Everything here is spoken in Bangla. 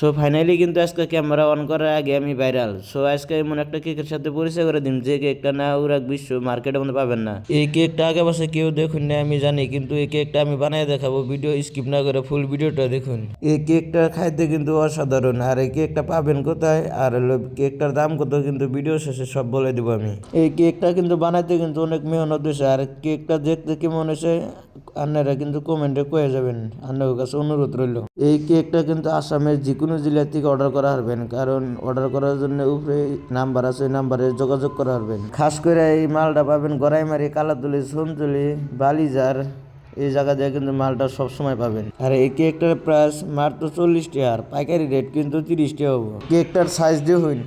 সো ফাইনালি কিন্তু আজকে ক্যামেরা অন করার আগে আমি ভাইরাল সো আজকে এমন একটা কেকের সাথে পরিচয় করে দিন যে কেকটা না ওরা বিশ্ব মার্কেটের মধ্যে পাবেন না। এই কেকটা আগে পাশে কেউ দেখুন না আমি জানি, কিন্তু এই কেকটা আমি বানিয়ে দেখাবো ভিডিও স্কিপ না করে ফুল ভিডিওটা দেখুন। এই কেকটা খাইতে কিন্তু অসাধারণ, আর এই কেকটা পাবেন কোথায়, আর কেকটার দাম কত কিন্তু ভিডিও শেষে সব বলে দিব আমি। এই কেকটা কিন্তু বানাইতে কিন্তু অনেক মেহনত হয়েছে, আর কেকটা দেখতে কেমন হয়েছে আপনারা কিন্তু কমেন্টে কয়ে যাবেন আপনার কাছে অনুরোধ রইল। এই কেকটা কিন্তু আসামের যে কোনো জেলা থেকে অর্ডার করা পারবেন কারণ অর্ডার করার জন্য উপরে নাম্বার আছে ওই নাম্বারে যোগাযোগ করা পারবেন খাস করে এই মালটা পাবেন গড়াইমারি, কালাতুলি, সোনতুলি, বালিজার, এই জায়গা দিয়ে কিন্তু মালটা সব সময় পাবেন। আর এই কেকটার প্রাইস মাত্র চল্লিশ টাকা, আর পাইকারি রেট কিন্তু তিরিশ টাকা হব। কেকটার সাইজ দিয়ে হইন